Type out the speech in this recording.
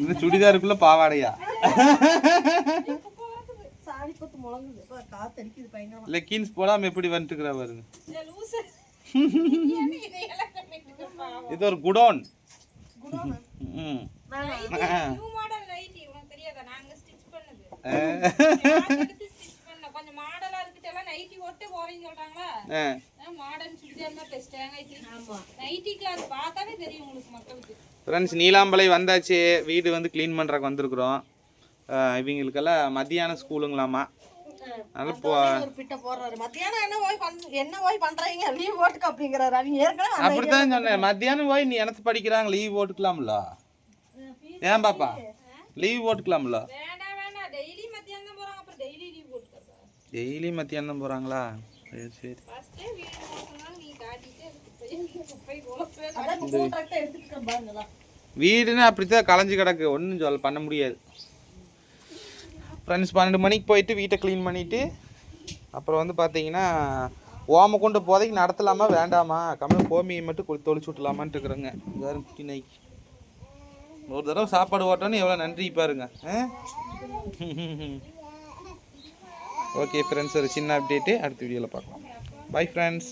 இந்த சுடிதாருக்குள்ள பாவாடையா? பயங்கரமா. லெக்கின்ஸ் போடாம எப்படி வந்துட்டுக்கிறா பாருங்க. இது ஒரு குடோன். ம். ஓட்டு போறேன்னு சொல்றாங்களா? மாடர்ன் சுடிதார் தான் பெஸ்ட் ஆமா. நைட்டி கிளாஸ் பார்த்தாவே தெரியும் உங்களுக்கு மக்களுக்கு. ஃப்ரெண்ட்ஸ் நீலாம்பளை வந்தாச்சு. வீடு வந்து க்ளீன் பண்ணுறக்கு வந்திருக்குறோம். இவங்களுக்கெல்லாம் மத்தியான ஸ்கூலுங்களாமா. அதனால போ பிட்ட மத்தியானம் அப்படித்தான் சொன்னேன். மத்தியானம் போய் நீ எனக்கு படிக்கிறாங்க. லீவ் போட்டுக்கலாம்ல ஏன் பாப்பா? லீவ் போட்டுக்கலாம்ல வேண்டாம் வேண்டாம் டெய்லி மத்தியானம் தான் போறாங்க அப்புறம் டெய்லி லீவ் போட்டுக்கிறதா டெய்லி மத்தியானம் போகிறாங்களா சரி சரி. வீடுன்னு அப்படித்தான் களைஞ்சு கிடக்கு. ஒன்றும் சொல்ல பண்ண முடியாது. ஃப்ரெண்ட்ஸ் பன்னெண்டு மணிக்கு போயிட்டு வீட்டை க்ளீன் பண்ணிவிட்டு அப்புறம் வந்து பார்த்தீங்கன்னா ஓம கொண்டு போதைக்கு நடத்தலாமா வேண்டாமா? கம்மல் கோமியை மட்டும் தொளிச்சு விட்டலாமான்ட்டு இருக்கிறேங்க. குட்டி நாய்க்கு. ஒரு தடவை சாப்பாடு ஓட்டோன்னு எவ்வளோ நன்றி பாருங்க. ஓகே ஃப்ரெண்ட்ஸ் ஒரு சின்ன அப்டேட்டு அடுத்த வீடியோவில் பார்க்கலாம். Bye friends